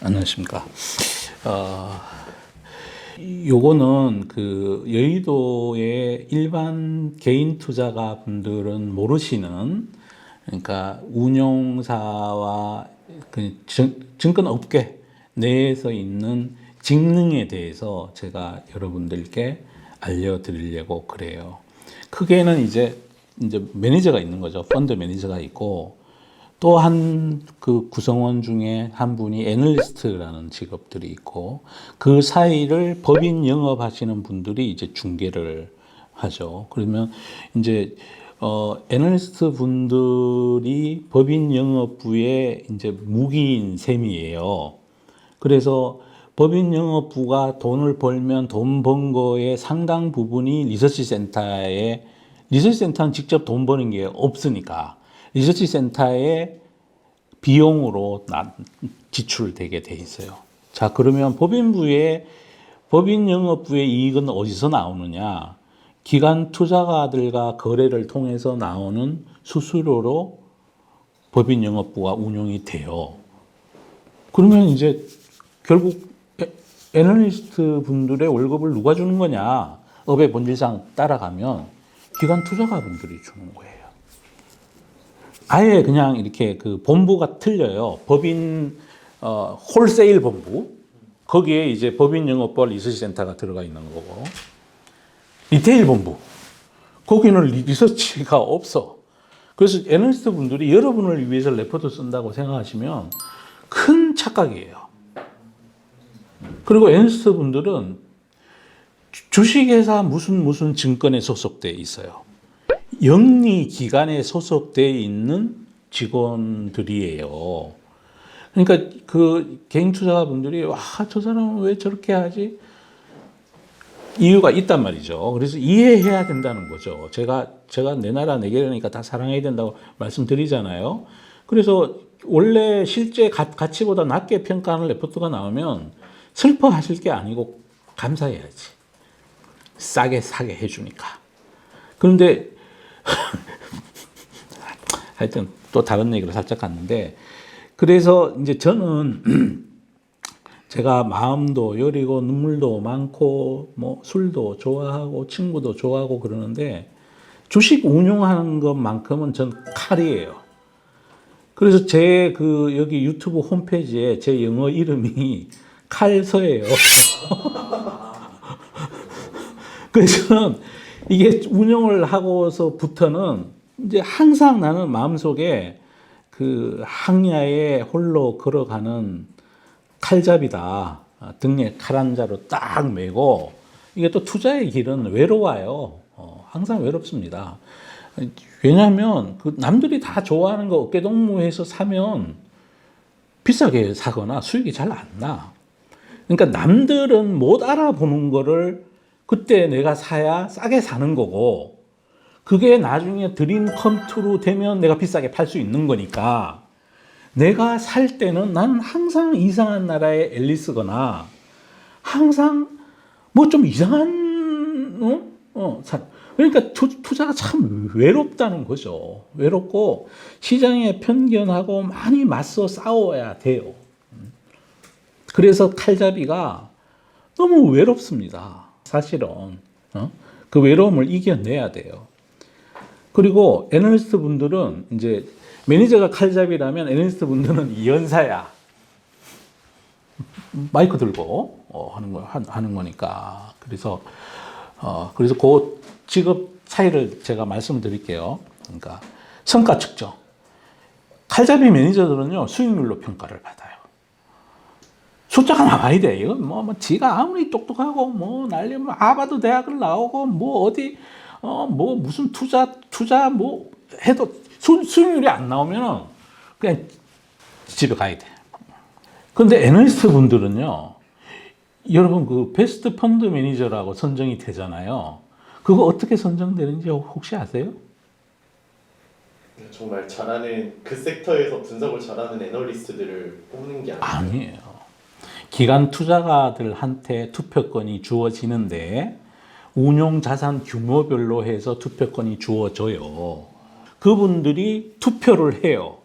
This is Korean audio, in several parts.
안녕하십니까. 어, 요거는 그 여의도의 일반 개인 투자가 분들은 모르시는 그러니까 운용사와 그 증, 증권업계 내에서 있는 직능에 대해서 제가 여러분들께 알려드리려고 그래요. 크게는 이제 이제 매니저가 있는 거죠. 펀드 매니저가 있고 또 한 그 구성원 중에 한 분이 애널리스트라는 직업들이 있고 그 사이를 법인 영업하시는 분들이 이제 중개를 하죠. 그러면 이제 어 애널리스트 분들이 법인 영업부의 이제 무기인 셈이에요. 그래서 법인 영업부가 돈을 벌면 돈 번 거의 상당 부분이 리서치 센터에 리서치 센터는 직접 돈 버는 게 없으니까 리서치 센터에 비용으로 나- 지출되게 돼 있어요. 자, 그러면 법인부의 법인 영업부의 이익은 어디서 나오느냐? 기관 투자가들과 거래를 통해서 나오는 수수료로 법인 영업부가 운용이 돼요. 그러면 이제 결국 에- 애널리스트 분들의 월급을 누가 주는 거냐? 업의 본질상 따라가면 기관 투자가 분들이 주는 거예요. 아예 그냥 이렇게 그 본부가 틀려요. 법인 어, 홀세일 본부 거기에 이제 법인 영업부 리서치 센터가 들어가 있는 거고 리테일 본부 거기는 리- 리서치가 없어. 그래서 애널리스트 분들이 여러분을 위해서 레포트 쓴다고 생각하시면 큰 착각이에요. 그리고 애널리스트 분들은 주- 주식회사 무슨 무슨 증권에 소속돼 있어요. 영리 기관에 소속돼 있는 직원들이에요. 그러니까 그 개인 투자자분들이 와, 저 사람은 왜 저렇게 하지? 이유가 있단 말이죠. 그래서 이해해야 된다는 거죠. 제가 제가 내 나라 내 개라니까 다 사랑해야 된다고 말씀드리잖아요. 그래서 원래 실제 가, 가치보다 낮게 평가하는 레포트가 나오면 슬퍼하실 게 아니고 감사해야지. 싸게 사게 해주니까. 그런데 하여튼 또 다른 얘기로 살짝 갔는데 그래서 이제 저는 제가 마음도 여리고 눈물도 많고 뭐 술도 좋아하고 친구도 좋아하고 그러는데 주식 운용하는 것만큼은 전 칼이에요. 그래서 제 그 여기 유튜브 홈페이지에 제 영어 이름이 칼서예요. 그래서 이게 운영을 하고서부터는 이제 항상 나는 마음속에 그 항야에 홀로 걸어가는 칼잡이다. 아, 등에 칼 한 자로 딱 메고 이게 또 투자의 길은 외로워요. 어, 항상 외롭습니다. 왜냐하면 그 남들이 다 좋아하는 거 어깨동무해서 사면 비싸게 사거나 수익이 잘 안 나. 그러니까 남들은 못 알아보는 거를 그때 내가 사야 싸게 사는 거고 그게 나중에 드림 컴투로 되면 내가 비싸게 팔 수 있는 거니까 내가 살 때는 나는 항상 이상한 나라의 앨리스거나 항상 뭐 좀 이상한 어? 어, 사- 그러니까 투, 투자가 참 외롭다는 거죠. 외롭고 시장의 편견하고 많이 맞서 싸워야 돼요. 그래서 칼잡이가 너무 외롭습니다. 사실은 어? 그 외로움을 이겨내야 돼요. 그리고 애널리스트 분들은 이제 매니저가 칼잡이라면 애널리스트 분들은 이연사야. 마이크 들고 어, 하는 거 하- 하는 거니까. 그래서 어, 그래서 그 직업 차이를 제가 말씀드릴게요. 그러니까 성과 측정. 칼잡이 매니저들은요 수익률로 평가를 받아요. 숫자가 나와야 돼. 이건 뭐, 뭐 지가 아무리 똑똑하고 뭐 날리면 하버드 대학을 나오고 뭐 어디 어 뭐 무슨 투자 투자 뭐 해도 수, 수익률이 안 나오면은 그냥 집에 가야 돼. 근데 애널리스트 분들은요. 여러분 그 베스트 펀드 매니저라고 선정이 되잖아요. 그거 어떻게 선정되는지 혹시 아세요? 정말 잘하는 그 섹터에서 분석을 잘하는 애널리스트들을 뽑는 게 아니에요. 아니에요. 기관 투자가들한테 투표권이 주어지는데 운용 자산 규모별로 해서 투표권이 주어져요. 그분들이 투표를 해요.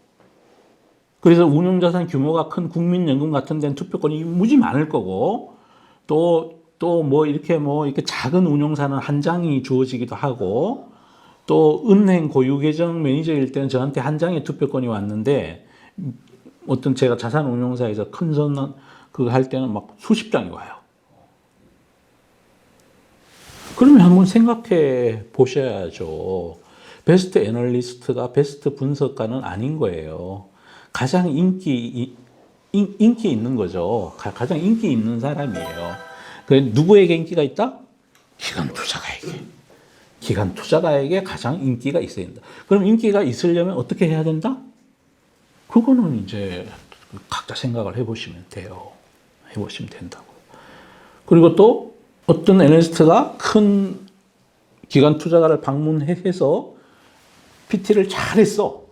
그래서 운용 자산 규모가 큰 국민연금 같은 데는 투표권이 무지 많을 거고 또 또 뭐 이렇게 뭐 이렇게 작은 운용사는 한 장이 주어지기도 하고 또 은행 고유 계정 매니저일 때는 저한테 한 장의 투표권이 왔는데 어떤 제가 자산 운용사에서 큰 선언 그거 할 때는 막 수십 장이 와요. 그러면 한번 생각해 보셔야죠. 베스트 애널리스트가 베스트 분석가는 아닌 거예요. 가장 인기 이- 인, 인기 있는 거죠. 가, 가장 인기 있는 사람이에요. 그 누구에게 인기가 있다? 기관 투자가에게. 기관 투자가에게 가장 인기가 있어야 된다. 그럼 인기가 있으려면 어떻게 해야 된다? 그거는 이제 각자 생각을 해보시면 돼요. 해보시면 된다고. 그리고 또 어떤 애널리스트가 큰 기관 투자가를 방문해서 PT를 잘했어.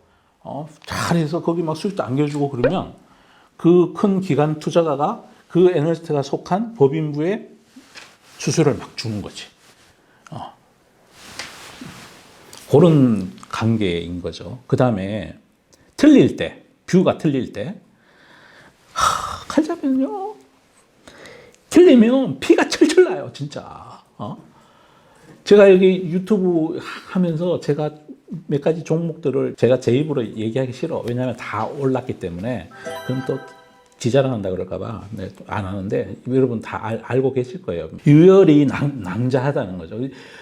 어, 잘해서 거기 막 수익도 안겨주고 그러면 그 큰 기관 투자가가 그 애널리스트가 속한 법인부에 수수료를 막 주는 거지. 어. 그런 관계인 거죠. 그 다음에 틀릴 때, 뷰가 틀릴 때, 하, 칼잡이는요, 틀리면 피가 철철 나요, 진짜. 어? 제가 여기 유튜브 하면서 제가 몇 가지 종목들을 제가 제 입으로 얘기하기 싫어. 왜냐하면 다 올랐기 때문에. 그럼 또 지자랑한다 그럴까봐 네, 또안 하는데 여러분 다 알, 알고 계실 거예요. 유열이 낭, 낭자하다는 거죠.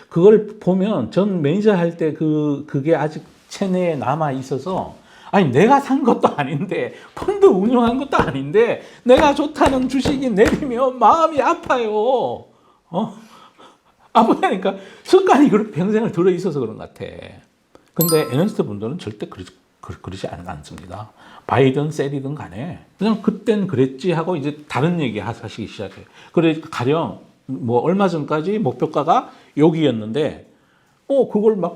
그걸 보면 전 매니저 할 때 그 그게 아직 체내에 남아 있어서 아니 내가 산 것도 아닌데 펀드 운영한 것도 아닌데 내가 좋다는 주식이 내리면 마음이 아파요. 어? 아프다니까 습관이 그렇게 평생을 들어 있어서 그런 것 같아. 근데 애널리스트 분들은 절대 그러, 그, 그러지 않- 않습니다. 바이든 셀이든 간에 그냥 그땐 그랬지 하고 이제 다른 얘기 하- 하시기 시작해요. 그래 가령 뭐 얼마 전까지 목표가가 여기였는데 어 그걸 막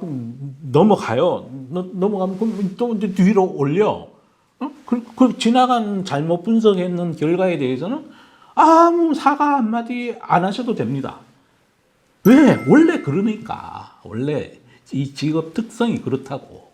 넘어가요. 너- 넘어가면 그럼 또 이제 뒤로 올려. 어? 그, 그 지나간 잘못 분석했는 결과에 대해서는 아무 사과 한마디 안 하셔도 됩니다. 왜? 원래 그러니까. 원래 이 직업 특성이 그렇다고.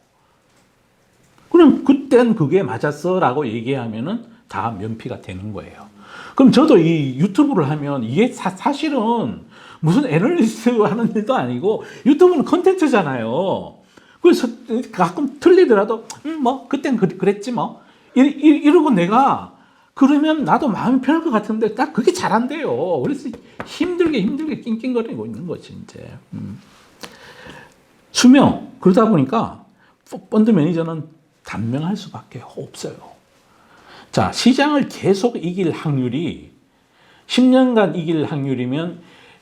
그냥 그땐 그게 맞았어 라고 얘기하면은 다 면피가 되는 거예요. 그럼 저도 이 유튜브를 하면 이게 사, 사실은 무슨 애널리스트 하는 일도 아니고 유튜브는 컨텐츠잖아요. 그래서 가끔 틀리더라도 음, 뭐 그땐 그, 그랬지 뭐 이, 이, 이 러고 내가 그러면 나도 마음이 편할 것 같은데 딱 그게 잘안 돼요. 그래서 힘들게 힘들게 낑낑거리고 있는 거지 이제. 음. 수명 그러다 보니까 펀드 매니저는 단명할 수밖에 없어요. 자 시장을 계속 이길 확률이 10년간 이길 확률이면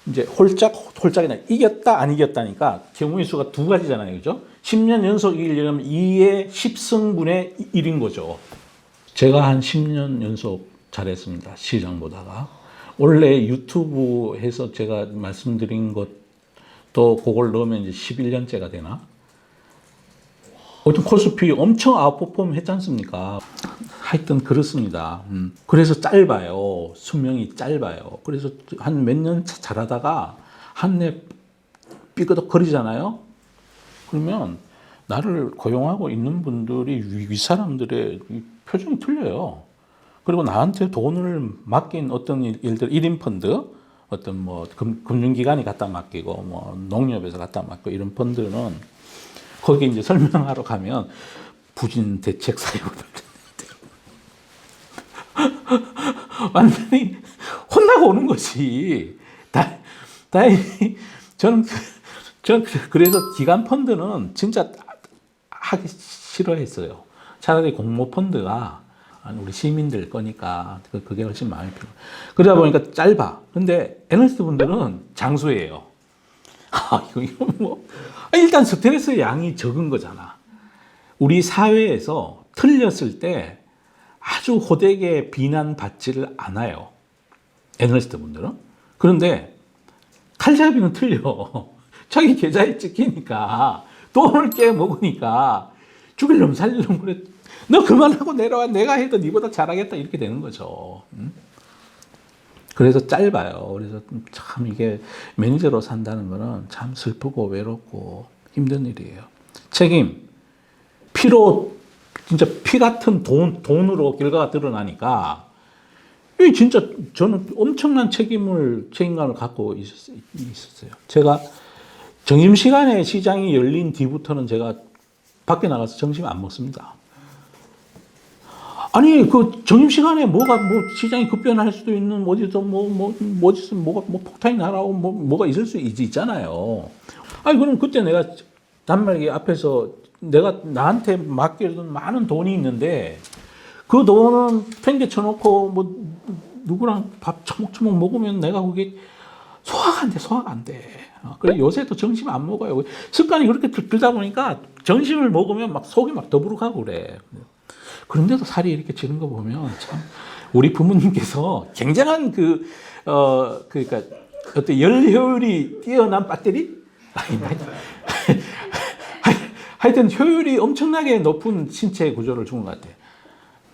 이제 홀짝 홀짝이나 이겼다 안 이겼다니까 경우의 수가 두 가지잖아요, 그죠? 10년 연속 이기려면 2의 10승분의 1인 거죠. 제가 한 10년 연속 잘했습니다. 시장 보다가. 원래 유튜브 해서 제가 말씀드린 것도 그걸 넣으면 이제 11년째가 되나? 어떤 코스피 엄청 아웃퍼폼 했지 않습니까? 하여튼 그렇습니다. 음. 그래서 짧아요. 수명이 짧아요. 그래서 한 몇 년 잘하다가 한해 삐그덕 거리잖아요. 그러면 나를 고용하고 있는 분들이 위, 위 사람들의 이 표정이 틀려요. 그리고 나한테 돈을 맡긴 어떤 일- 일들, 1인 펀드, 어떤 뭐 금, 금융기관이 갖다 맡기고 뭐 농협에서 갖다 맡고 이런 펀드는 거기 이제 설명하러 가면 부진 대책 사유를 완전히 혼나고 오는 것이 다, 다행히 저는 그- 저는 그- 그래서 기관 펀드는 진짜 하기 싫어했어요. 차라리 공모 펀드가 우리 시민들 거니까 그- 그게 훨씬 마음이 편해. 그러다 보니까 짧아. 근데 애널리스트 분들은 장수예요. 아, 이거, 이거 뭐. 아, 일단 스트레스 양이 적은 거잖아. 우리 사회에서 틀렸을 때 아주 호되게 비난받지를 않아요. 애널리스트 분들은. 그런데 칼잡이는 틀려. 자기 계좌에 찍히니까 돈을 깨 먹으니까 죽이려면 살리려면 그래. 너 그만하고 내려와. 내가 해도 니보다 잘하겠다. 이렇게 되는 거죠. 음? 그래서 짧아요. 그래서 참 이게 매니저로 산다는 거는 참 슬프고 외롭고 힘든 일이에요. 책임, 피로 진짜 피 같은 돈, 돈으로 결과가 드러나니까 이 진짜 저는 엄청난 책임을 책임감을 갖고 있었, 있었어요. 제가 점심 시간에 시장이 열린 뒤부터는 제가 밖에 나가서 점심 안 먹습니다. 아니 그 점심시간에 뭐가 뭐 시장이 급변할 수도 있는 어디서 뭐뭐 뭐 어디서 뭐가 뭐 폭탄이 날아오고 뭐 뭐가 있을 수 있, 있잖아요. 아니 그럼 그때 내가 단말기 앞에서 내가 나한테 맡겨둔 많은 돈이 있는데 그 돈은 팽개쳐 놓고 뭐 누구랑 밥 처먹처먹 먹으면 내가 그게 소화가 안 돼, 소화가 안 돼. 어, 그래 요새도 점심 안 먹어요. 습관이 그렇게 들- 들다 보니까 점심을 먹으면 막 속이 막 더부룩하고 그래. 그런데도 살이 이렇게 찌는 거 보면 참 우리 부모님께서 굉장한 그, 어, 그러니까 어떤 열 효율이 뛰어난 배터리? 하여튼, 효율이 엄청나게 높은 신체 구조를 준 것 같아.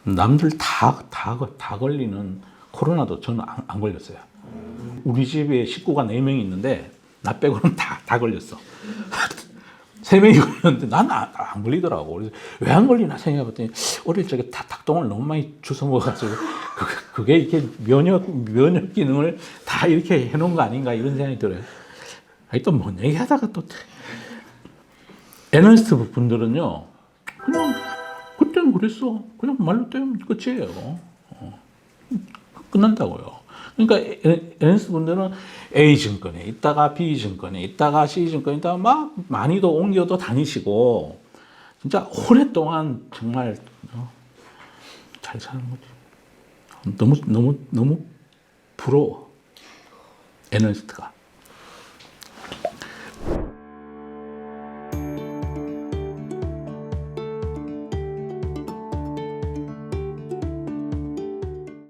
남들 다, 다, 걸- 다 걸리는 코로나도 저는 안, 안 걸렸어요. 우리 집에 식구가 4명이 있는데, 나 빼고는 다, 다 걸렸어. 세 명이 걸렸는데 나는 안, 안 걸리더라고. 그래서 왜 안 걸리나 생각해봤더니 어릴 적에 다 닭똥을 너무 많이 주워 먹어가지고 그- 그게 이렇게 면역 면역 기능을 다 이렇게 해놓은 거 아닌가 이런 생각이 들어요. 아니 또뭔 얘기하다가 또 애널리스트 분들은요 그냥 그때는 그랬어 그냥 말로 때우면 끝이에요. 어. 끝난다고요. 그러니까 애널리스트 분들은 A 증권에 있다가 B 증권에 있다가 C 증권에 있다가 막 많이도 옮겨도 다니시고 진짜 오랫동안 정말 어, 잘 사는 거지. 너무 너무 너무 부러워 애널리스트가.